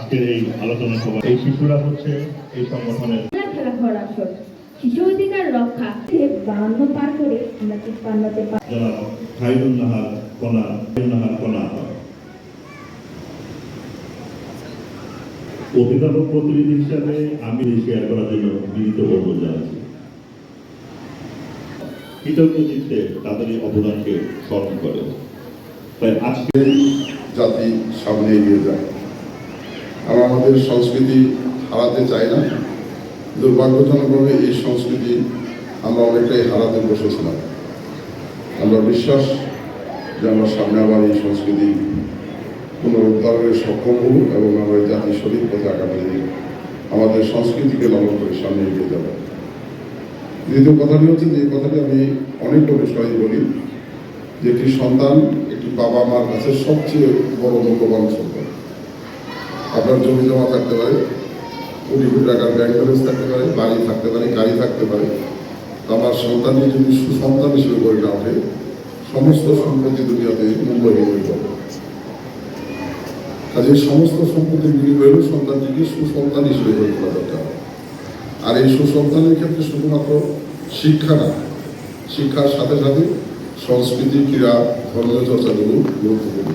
আজকের এই আলোচনা সভা এই শিশুরা হচ্ছে এই সংগঠনের খেলা আসর শিশু অধিকার রক্ষা। বাহান্ন পার করে আমরা তিপ্পান্নতে পা যারা খাইরুল নাহার কণা নাহার কণা। অভিভাবক প্রতিনিধি হিসাবে আমি শেয়ার করার জন্য বিনীত অনুরোধ জানাচ্ছি। কৃতজ্ঞ চিত্তে তাদের অবদানকে স্মরণ করে। তাই আজকে জাতি সামনে এগিয়ে যায় আমরা আমাদের সংস্কৃতি হারাতে চাই না। দুর্ভাগ্যজনকভাবে এই সংস্কৃতি আমরা অনেকটাই হারাতে বসেছিলাম। আমরা বিশ্বাস যে আমরা সামনে আবার এই সংস্কৃতি পুনরুদ্ধারের সক্ষম হব এবং আমরা জাতি সঠিক পথে আগামী আমাদের সংস্কৃতিকে লালন করে সামনে এগিয়ে যাব। দ্বিতীয় কথাটি হচ্ছে যে, এই কথাটি আমি অনেক সবাই বলি যে, একটি সন্তান একটি বাবা মার কাছে সবচেয়ে বড় মূল্যবান সম্পদ। আপনার জমি জমা থাকতে পারে, কোটি কোটি টাকার ব্যাংক ব্যালেন্স থাকতে পারে, বাড়ি থাকতে পারে, গাড়ি থাকতে পারে। আমার সন্তানকে যদি সুসন্তান হিসেবে গড়ে না ওঠে, সমস্ত সম্পত্তি দুনিয়াতে মূল্যহীন হয়ে যাবে কাজে সমস্ত সম্পত্তির বিনিময়ে হলেও সন্তানটিকে সুসন্তান হিসেবে গড়ে তোলা দরকার। আর এই সুসন্তানের ক্ষেত্রে শুধুমাত্র শিক্ষা না, শিক্ষার সাথে সাথে সংস্কৃতি, ক্রীড়া, ধর্মীয় চর্চাগুলো গুরুত্বপূর্ণ।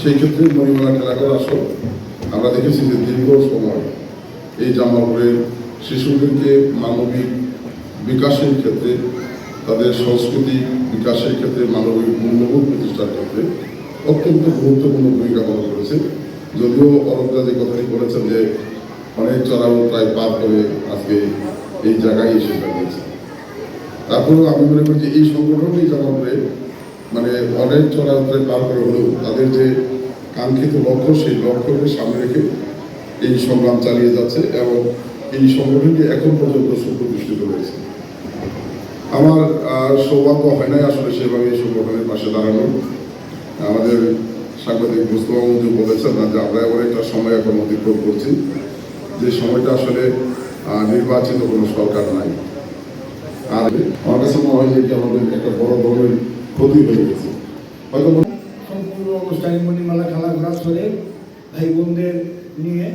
সেই ক্ষেত্রে মণিমালা খেলাঘর আসল আমরা দেখেছি যে দীর্ঘ সময় এই জামালপুরের শিশুদেরকে মানবিক বিকাশের ক্ষেত্রে, তাদের সংস্কৃতি বিকাশের ক্ষেত্রে, মানবিক মূল্যবোধ প্রতিষ্ঠার ক্ষেত্রে অত্যন্ত গুরুত্বপূর্ণ ভূমিকা পালন করেছে। যদিও অরঙ্গা যে কথাটি বলেছেন যে অনেক চড়াও প্রায় পার করে আজকে এই জায়গায় এসে দাঁড়িয়েছে। তারপরেও আমি মনে করি যে এই সংগঠনটি করে মানে অনেক চলাচলে পার করে হলেও তাদের যে কাঙ্ক্ষিত লক্ষ্য, সেই লক্ষ্যকে সামনে রেখে এই সংগ্রাম চালিয়ে যাচ্ছে এবং এই সংগঠনটি এখন পর্যন্ত সুপ্রতিষ্ঠিত হয়েছে। আমার সৌভাগ্য হয় নাই আসলে সেভাবে এই সংগঠনের পাশে দাঁড়ানো। আমাদের সাংবাদিক মুস্তফা মঞ্জু বলেছেন না যে আমরা এমন একটা সময় এখন অতিক্রম করছি, যে সময়টা আসলে নির্বাচিত কোনো সরকার নাই। আর আমার কাছে মনে হয় যে আমাদের একটা বড় ধরনের ক্ষতি হয়ে গেছে। সম্পূর্ণ অনুষ্ঠানে মণিমালা খেলা ঘোরা চলে ভাই বোনদের নিয়ে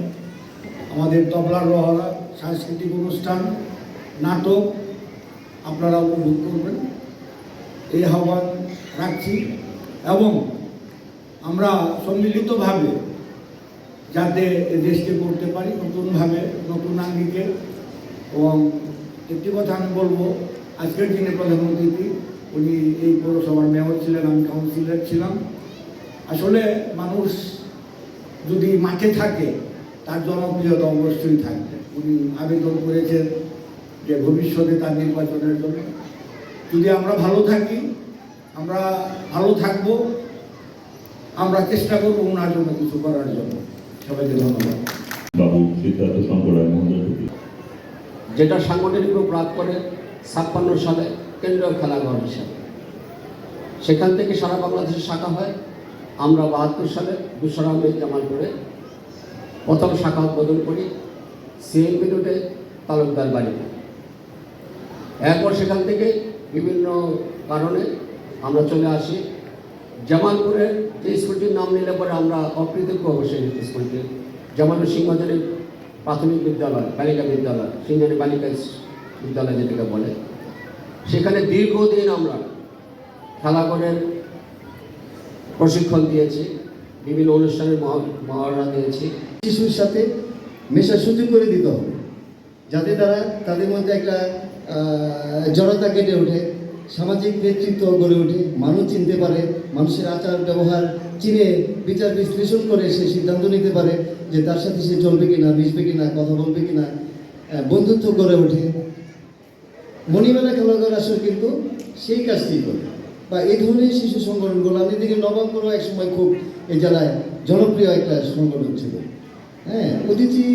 আমাদের তবলার রহরা সাংস্কৃতিক অনুষ্ঠান, নাটক আপনারা উপভোগ করবেন। এই আহ্বান রাখছি এবং আমরা সম্মিলিতভাবে যাতে দেশকে করতে পারি, নতুনভাবে নতুন আঙ্গিকে। এবং একটি কথা আমি বলব, আজকের দিনে প্রধানমন্ত্রী উনি এই পৌরসভার মেয়র ছিলেন আমি কাউন্সিলর ছিলাম। আসলে মানুষ যদি মাঠে থাকে তার জনপ্রিয়তা অবশ্যই থাকবে। উনি আবেদন করেছেন যে ভবিষ্যতে তার নির্বাচনের জন্য। যদি আমরা ভালো থাকি আমরা ভালো থাকব আমরা চেষ্টা করব ওনার জন্য কিছু করার জন্য। সবাইকে ধন্যবাদ। বাবু সিদ্ধার্থ শঙ্কর যেটা সাংগঠনিক রূপ লাভ করে ছাপ্পান্ন সালে কেন্দ্রীয় খেলাঘর হিসাবে। সেখান থেকে সারা বাংলাদেশে শাখা হয়। আমরা বাহাত্তর সালে দুশরা মে জামালপুরে প্রথম শাখা উদ্বোধন করি। সিএমপি রোডে তালুকদার বাড়িতে এরপর সেখান থেকে বিভিন্ন কারণে আমরা চলে আসি। জামালপুরের যে স্কুলটির নাম নিলে পরে আমরা অকৃতজ্ঞ অবশ্যই স্কুলটি। জামালপুর সিংহজনের প্রাথমিক বিদ্যালয়, বালিকা বিদ্যালয় সিংহানি বালিকা বিদ্যালয় যেটাকে বলে। সেখানে দীর্ঘদিন আমরা খেলাঘরের প্রশিক্ষণ দিয়েছি, বিভিন্ন অনুষ্ঠানের মহা- মহড়া দিয়েছি। শিশুর সাথে মেশার সুযোগ করে দিতে হবে, যাতে তারা তাদের মধ্যে একটা জড়তা কেটে ওঠে, সামাজিক নেতৃত্ব গড়ে ওঠে, মানুষ চিনতে পারে, মানুষের আচার ব্যবহার চিনে বিচার বিশ্লেষণ করে সে সিদ্ধান্ত নিতে পারে যে তার সাথে সে চলবে কিনা, মিশবে কিনা, কথা বলবে কিনা বন্ধুত্ব গড়ে ওঠে। মণিমেলা খেলাঘর আসলে কিন্তু সেই কাজটি করে। বা এই ধরনের শিশু সংগঠনগুলো, আমি দেখি নবাঙ্গরও এক সময় খুব এই জেলায় জনপ্রিয় একটা সংগঠন ছিল। হ্যাঁ অতিথি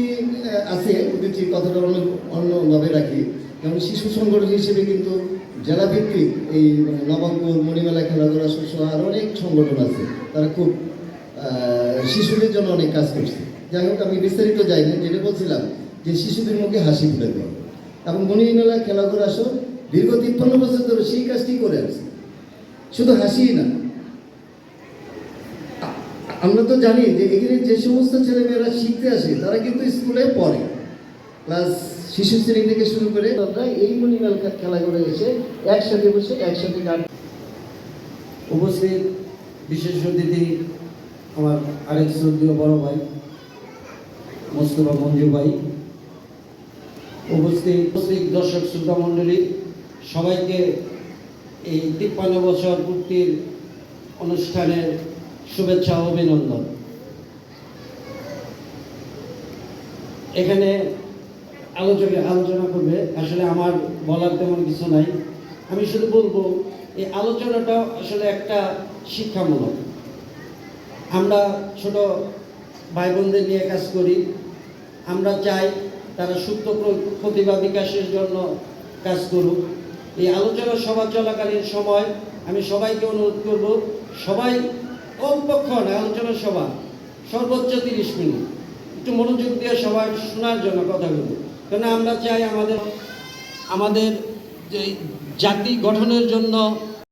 আছে, অতিথি কথাটা অন্য, অন্যভাবে রাখি। যেমন শিশু সংগঠন হিসেবে কিন্তু জেলা ভিত্তিক এই মানে নবাঙ্কুর মণিমেলা খেলাধুলা সহ আরও অনেক সংগঠন আছে। তারা খুব শিশুদের জন্য অনেক কাজ করছে। যাই হোক, আমি বিস্তারিত যাই না যেটা বলছিলাম যে শিশুদের মুখে হাসি ফুটে দেয় এবং খেলা খেলাধুলা আসর দীর্ঘ তিপ্পান্ন বছর ধরে সেই কাজটি করে আসছে। শুধু হাসিই না, আমরা তো জানি যে এখানে যে সমস্ত ছেলেমেয়েরা শিখতে আসে, তারা কিন্তু স্কুলে পড়ে। ক্লাস শিশু শ্রেণি থেকে শুরু করে তারা এই মণিমেল খেলা করে এসে একসাথে বসে, একসাথে গান উপস্থিত বিশেষ অতিথি আমার আরেক শ্রদ্ধীয় বড় ভাই, মোস্তফা মঞ্জু ভাই। উপস্থিত উপস্থিত দর্শক শ্রোতা মণ্ডলী, সবাইকে এই তিপ্পান্ন বছর পূর্তির অনুষ্ঠানের শুভেচ্ছা অভিনন্দন। এখানে আলোচনা আলোচনা করবে, আসলে আমার বলার তেমন কিছু নাই। আমি শুধু বলব, এই আলোচনাটা আসলে একটা শিক্ষামূলক। আমরা ছোট ভাই বোনদের নিয়ে কাজ করি। আমরা চাই তারা সুপ্ত প্র- প্রতিভা বিকাশের জন্য কাজ করুক। এই আলোচনা সভা চলাকালীন সময় আমি সবাইকে অনুরোধ করব, সবাই কমপক্ষণ আলোচনা সভা, সর্বোচ্চ তিরিশ মিনিট। একটু মনোযোগ দিয়ে সবাই শোনার জন্য কথাগুলো কেন আমরা চাই আমাদের আমাদের যে জাতি গঠনের জন্য